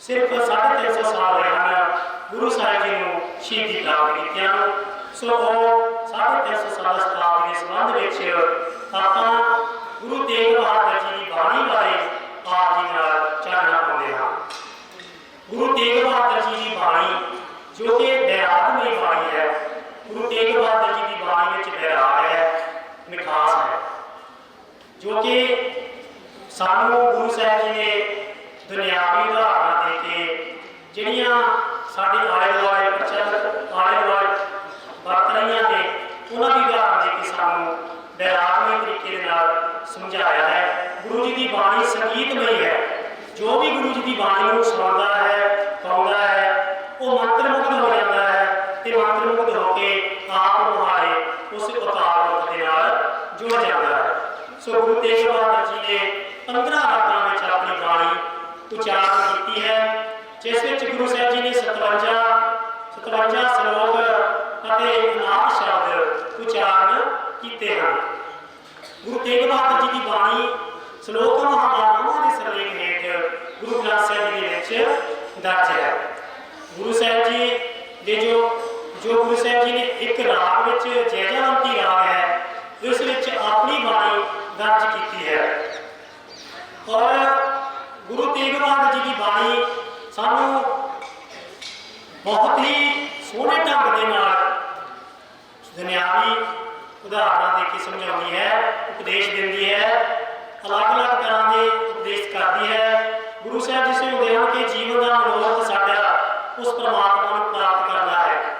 ਸਿਰਫ 350 ਸਾਲ ਹੋਏ ਹਨ ਗੁਰੂ ਸਾਹਿਬ ਜੀ ਨੂੰ ਸ਼ਹੀਦੀ ਪ੍ਰਾਪਤ ਕੀਤਿਆਂ ਨੂੰ ਸੋ ਉਹ 350 ਸਾਲ ਸਤਾਬਦੀ ਦੇ ਸੰਬੰਧ ਵਿੱਚ ਆਪਾਂ ਗੁਰੂ ਤੇਗ ਬਹਾਦਰ ਜੀ ਦੀ ਬਾਣੀ ਬਾਰੇ ਆਪ ਜੀ ਨਾਲ ਚਾਨਣਾ ਪਾਉਂਦੇ ਹਾਂ। ਗੁਰੂ ਤੇਗ ਬਹਾਦਰ ਜੀ ਦੀ ਬਾਣੀ ਜੋ ਕਿ ਬੈਰਾਗਮਈ ਬਾਣੀ ਹੈ, ਗੁਰੂ ਤੇਗ ਬਹਾਦਰ ਜੀ ਦੀ ਬਾਣੀ ਵਿੱਚ ਬੈਰਾਗ ਹੈ, ਮਿਠਾਸ ਹੈ। ਜੋ ਕਿ ਸਾਨੂੰ ਗੁਰੂ ਸਾਹਿਬ ਜੀ ਨੇ ਦੁਨਿਆਵੀ ਉਦਾਹਰਨਾਂ ਦੇ ਕੇ ਜਿਹੜੀਆਂ ਸਾਡੇ ਆਲੇ ਦੁਆਲੇ ਪ੍ਰਚਲਿਤ ਆਲੇ ਦੁਆਲੇ ਵਰਤ ਰਹੀਆਂ ਨੇ, ਉਹਨਾਂ ਦੀ ਉਦਾਹਰਨ ਦੇ ਕੇ ਸਾਨੂੰ ਬੈਰਾਗਮਈ ਤਰੀਕੇ ਦੇ ਨਾਲ ਸਮਝਾਇਆ ਹੈ। ਗੁਰੂ ਜੀ ਦੀ ਬਾਣੀ ਸੰਗੀਤਮਈ ਹੈ। ਜੋ ਵੀ ਗੁਰੂ ਜੀ ਦੀ ਬਾਣੀ ਨੂੰ ਸੁਣਾਉਂਦਾ ਹੈ, ਗਾਉਂਦਾ ਹੈ, ਉਹ ਮੰਤਰ ਮੁਗਧ ਹੋ ਜਾਂਦਾ ਹੈ ਤੇ ਮੰਤਰਮੁਗਧ ਹੋ ਕੇ ਆਪ ਮੁਹਾਰੇ ਉਸ ਉਤਾਰ ਰੂਪ ਦੇ ਨਾਲ ਜੁੜ ਜਾਂਦਾ ਹੈ ਸੋ ਗੁਰੂ ਤੇਗ ਬਹਾਦਰ ਜੀ ਨੇ 15 ਰਾਗਾਂ ਵਿੱਚ ਆਪਣੀ ਬਾਣੀ ਉਚਾਰਨ ਕੀਤੀ ਹੈ, ਜਿਸ ਵਿੱਚ ਗੁਰੂ ਸਾਹਿਬ ਜੀ ਨੇ 57 57 ਸ਼ਲੋਕ ਅਤੇ ਨਾਮ ਸ਼ਬਦ ਉਚਾਰਨ ਕੀਤੇ ਹਨ। ਗੁਰੂ ਤੇਗ ਬਹਾਦਰ ਜੀ ਦੀ ਬਾਣੀ ਸ਼ਲੋਕ ਮਹਾਮਾਨਾਵਾਂ ਦੇ ਸਰਲੇਖ ਹੇਠ ਗੁਰੂ ਗ੍ਰੰਥ ਸਾਹਿਬ ਜੀ ਦੇ ਵਿੱਚ ਦਰਜ ਹੈ। ਗੁਰੂ ਸਾਹਿਬ ਜੀ ਦੇ ਜੋ ਜੋ ਗੁਰੂ ਸਾਹਿਬ ਜੀ ਨੇ ਇੱਕ ਰਾਗ ਵਿੱਚ ਜੈਜਵੰਤੀ ਰਾਗ ਹੈ, ਉਸ ਵਿੱਚ ਆਪਣੀ ਬਾਣੀ ਦਰਜ ਕੀਤੀ ਹੈ। ਔਰ ਗੁਰੂ ਤੇਗ ਬਹਾਦਰ ਜੀ ਦੀ ਬਾਣੀ ਸਾਨੂੰ ਬਹੁਤ ਹੀ ਸੋਹਣੇ ਢੰਗ ਦੇ ਨਾਲ ਦੁਨਿਆਵੀ ਉਦਾਹਰਨਾਂ ਦੇ ਕੇ ਸਮਝਾਉਂਦੀ ਹੈ, ਉਪਦੇਸ਼ ਦਿੰਦੀ ਹੈ, ਅਲੱਗ-ਅਲੱਗ ਤਰ੍ਹਾਂ ਦੇ ਉਪਦੇਸ਼ ਕਰਦੀ ਹੈ। ਗੁਰੂ ਸਾਹਿਬ ਜੀ ਸਮਝਾਉਂਦੇ ਹਨ ਕਿ ਜੀਵਨ ਦਾ ਮਨੋਰਥ ਸਾਡਾ ਉਸ ਪ੍ਰਮਾਤਮਾ ਨੂੰ ਪ੍ਰਾਪਤ ਕਰਨਾ ਹੈ।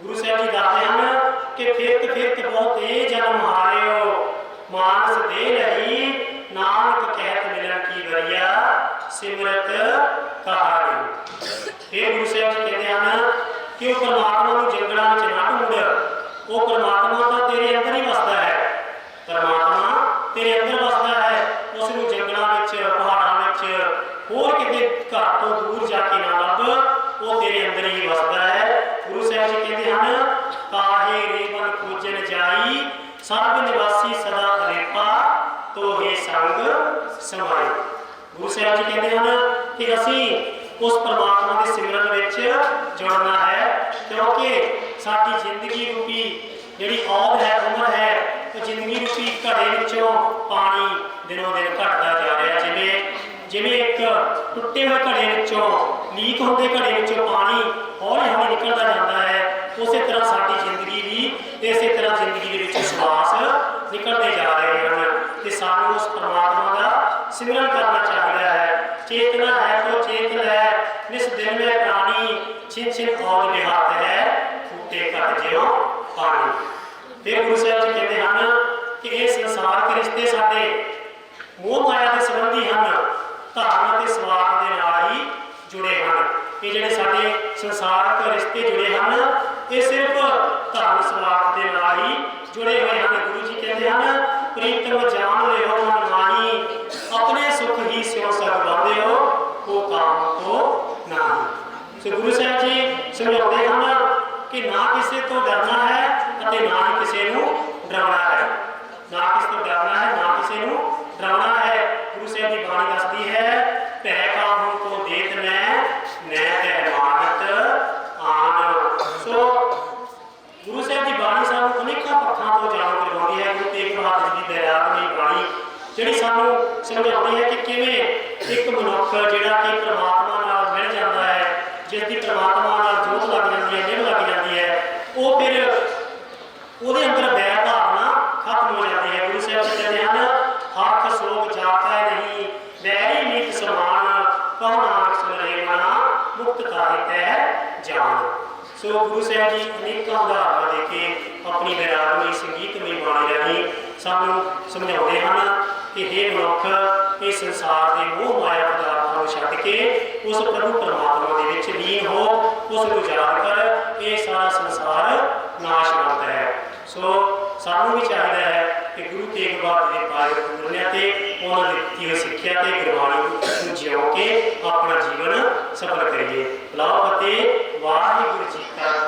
ਗੁਰੂ ਸਾਹਿਬ ਜੀ ਦੱਸਦੇ ਹਨ ਕਿ ਫਿਰਤ ਫਿਰਤ ਬਹੁਤ ਇਹ ਜਨਮ ਹਾਰਿਓ, ਮਾਨਸ ਦੇ ਲਈ ਨਾਮ ਕਹਿਤ ਮਿਲਣ ਕੀ ਵਰਿਆ ਸਿਮਰਤ ਕਹਾਣੀ। ਇਹ ਗੁਰੂ ਸਾਹਿਬ ਜੀ ਕਹਿੰਦੇ ਹਨ ਕਿ ਉਹ ਪਰਮਾਤਮਾ ਨੂੰ ਜੰਗਲਾਂ ਵਿੱਚ ਨਾ ਢੂੰਡ। ਉਹ ਪਰਮਾਤਮਾ ਤਾਂ ਤੇਰੇ ਅੰਦਰ ਹੀ ਵਸਦਾ ਹੈ। ਪਰਮਾਤਮਾ ਤੇਰੇ ਅੰਦਰ ਵਸਦਾ ਹੈ। ਉਸ ਨੂੰ ਜੰਗਲਾਂ ਵਿੱਚ, ਪਹਾੜਾਂ ਵਿੱਚ, ਹੋਰ ਕਿਤੇ ਘਰ ਤੋਂ ਦੂਰ ਜਾ ਕੇ ਨਾ ਲੱਭ। ਉਹ ਤੇਰੇ ਅੰਦਰ ਹੀ ਵਸਦਾ ਹੈ। ਗੁਰੂ ਸਾਹਿਬ ਜੀ ਕਹਿੰਦੇ ਹਨ ਕਾਹੇ ਰੇਵਨ ਪੂਜਨ ਜਾਈ, ਸਰਬ ਨਿਵਾਸੀ ਸਦਾ ਅਰੇਪਾ ਤੋਹੇ ਸੰਗ ਸਮਾਈ। ਗੁਰੂ ਸਾਹਿਬ ਜੀ ਕਹਿੰਦੇ ਹਨ ਕਿ ਅਸੀਂ ਉਸ ਪਰਮਾਤਮਾ ਦੇ ਸਿਮਰਨ ਵਿੱਚ ਜੁੜਨਾ ਹੈ ਕਿਉਂਕਿ ਸਾਡੀ ਜ਼ਿੰਦਗੀ ਰੂਪੀ ਜਿਹੜੀ ਔਧ ਹੈ ਉਮਰ ਹੈ ਉਹ ਜ਼ਿੰਦਗੀ ਰੂਪੀ ਘੜੇ ਵਿੱਚੋਂ ਪਾਣੀ ਦਿਨੋਂ ਦਿਨ ਘਟਦਾ ਜਾ ਰਿਹਾ ਜਿਵੇਂ ਜਿਵੇਂ ਇੱਕ ਟੁੱਟੇ ਹੋਏ ਘੜੇ ਵਿੱਚੋਂ ਲੀਕ ਹੁੰਦੇ ਘੜੇ ਵਿੱਚੋਂ ਪਾਣੀ ਹੌਲੀ ਹੌਲੀ ਨਿਕਲਦਾ ਜਾਂਦਾ ਹੈ ਉਸੇ ਤਰ੍ਹਾਂ ਸਾਡੀ ਜ਼ਿੰਦਗੀ ਵੀ ਇਸੇ ਤਰ੍ਹਾਂ ਜ਼ਿੰਦਗੀ ਦੇ ਵਿੱਚ ਸਵਾਸ ਨਿਕਲਦੇ ਜਾ ਰਹੇ ਹਨ ਤੇ ਸਾਨੂੰ ਉਸ ਪਰਮਾਤਮਾ ਦਾ ਸਿਮਰਨ ਕਰਨਾ ਚਾਹੀਦਾ ਹੈ ਚੇਤਨਾ ਹੈ ਤੋ ਚੇਤ ਲੈ ਨਿਸ ਦਿਨ ਮੈਂ ਪ੍ਰਾਣੀ ਛਿਨ ਛਿਨ ਔਰ ਨਿਹਾਤ ਹੈ ਫੂਟੇ ਘਟ ਜਿਉ ਪਾਣੀ ਫਿਰ ਗੁਰੂ ਸਾਹਿਬ ਜੀ ਕਹਿੰਦੇ ਹਨ ਕਿ ਇਹ ਸੰਸਾਰ ਦੇ ਰਿਸ਼ਤੇ ਸਾਡੇ ਮੋਹ ਮਾਇਆ ਦੇ ਸੰਬੰਧੀ ਹਨ ਧਰਮ ਅਤੇ ਸਵਾਰਥ ਦੇ ਨਾਲ ਹੀ ਜੁੜੇ ਹਨ ਇਹ ਜਿਹੜੇ ਸਾਡੇ ਸੰਸਾਰਕ ਰਿਸ਼ਤੇ ਜੁੜੇ ਹਨ ਇਹ ਸਿਰਫ ਧਰਮ ਸਵਾਰਥ ਦੇ ਨਾਲ ਹੀ ਜੁੜੇ ਹੋਏ ਹਨ ਗੁਰੂ ਜੀ ਕਹਿੰਦੇ ਹਨ ਪ੍ਰੀਤਮ ਜਾਣ ਲਿਓ ਮਨ ਮਾਹੀ, ਆਪਣੇ ਸੁਖ ਹੀ ਸਿਉ ਸਭ ਬੰਦਿਓ ਕੋ ਕਾਮ ਕੋ ਨਾਹੀ। ਸੋ ਗੁਰੂ ਸਾਹਿਬ ਜੀ ਸਮਝਾਉਂਦੇ ਹਨ ਕਿ ਨਾ ਕਿਸੇ ਤੋਂ ਡਰਨਾ ਹੈ ਅਤੇ ਨਾ ਹੀ ਕਿਸੇ ਨੂੰ ਡਰਾਉਣਾ ਹੈ। ਨਾ ਕਿਸੇ ਤੋਂ ਡਰਨਾ ਹੈ, ਨਾ ਕਿਸੇ ਨੂੰ ਡਰਾਉਣਾ ਹੈ। ਗੁਰੂ ਸਾਹਿਬ ਦੀ ਬਾਣੀ ਦੱਸਦੀ ਹੈ, ਭੈ ਕਾਹੂ ਕੋ ਦੇਤ ਨੈ ਨੈ ਤੈ ਮਾਨਤ ਆਨ ਸੋ ਗੁਰੂ ਸਾਹਿਬ ਦੀ ਬਾਣੀ ਸਾਨੂੰ ਅਨੇਕਾਂ ਪੱਖਾਂ ਤੋਂ ਜਾਣੂ ਕਰਵਾਉਂਦੀ ਹੈ ਗੁਰੂ ਤੇਗ ਬਹਾਦਰ ਜੀ ਦੀ ਦਇਆਵਨੀ ਬਾਣੀ ਜਿਹੜੀ ਸਾਨੂੰ ਸਮਝਾਉਂਦੀ ਹੈ ਕਿ ਕਿਵੇਂ ਇੱਕ ਮਨੁੱਖ ਜਿਹੜਾ ਕਿ ਪ੍ਰਮਾਤਮਾ ਨਾਲ ਮਿਲ ਜਾਂਦਾ ਹੈ, ਜਿਸ ਦੀ ਪ੍ਰਮਾਤਮਾ ਨਾਲ ਜੋਤ ਲੱਗ ਜਾਂਦੀ ਹੈ ਨਿਭ ਲੱਗ ਜਾਂਦੀ ਹੈ, ਉਹ ਫਿਰ ਉਹਦੇ ਅੰਦਰ ਬੈਰ ਧਾਰਨਾ ਖਤਮ ਹੋ ਜਾਂਦੀ ਹੈ। ਗੁਰੂ ਸਾਹਿਬ ਜੀ ਕਹਿੰਦੇ ਹਨ, ਹੱਥ ਸੋਗ ਜਾਪੈ ਨਹੀਂ, ਵੈਰੀ ਨੀਤ ਸਮਾਨ, ਕਹੋ ਨਾਨਕ ਸੁਨਰੇ ਮਨਾ, ਮੁਕਤ ਕਾਹਿਤ ਹੈ ਜਾਨ ਸੋ ਗੁਰੂ ਸਾਹਿਬ ਜੀ ਅਨੇਕਾਂ ਉਦਾਹਰਨਾਂ ਦੇ ਕੇ ਆਪਣੀ ਵਿਰਾਗਮਈ ਸੰਗੀਤਮਈ ਬਾਣੀ ਰਾਹੀਂ ਸਾਨੂੰ ਸਮਝਾਉਂਦੇ ਹਨ ਕਿ ਇਹ ਮਨੁੱਖ ਇਸ ਸੰਸਾਰ ਦੇ ਮੋਹ ਮਾਇਆ ਪਦਾਰਥਾਂ ਨੂੰ ਛੱਡ ਕੇ ਉਸ ਪ੍ਰਭੂ ਪਰਮਾਤਮਾ ਦੇ ਵਿੱਚ ਲੀਨ ਹੋ, ਉਸ ਨੂੰ ਯਾਦ ਕਰ, ਇਹ ਸਾਰਾ ਸੰਸਾਰ ਨਾਸ਼ਵੰਤ ਹੈ। ਸੋ ਸਾਨੂੰ ਵੀ ਚਾਹੀਦਾ ਹੈ ਕਿ ਗੁਰੂ ਤੇਗ ਬਹਾਦਰ ਦੇ ਪਾਏ ਪੂਰਨਿਆ ਤੇ, ਉਹਨਾਂ ਦੀ ਦਿੱਤੀ ਹੋਈ ਸਿੱਖਿਆ ਤੇ ਗੁਰਬਾਣੀ ਨੂੰ ਜਿਉ ਕੇ ਆਪਣਾ ਜੀਵਨ ਸਫਲ ਕਰੀਏ। ਲਾਭ ਫਤਿਹ, ਵਾਹਿਗੁਰੂ ਜੀ ਕਾ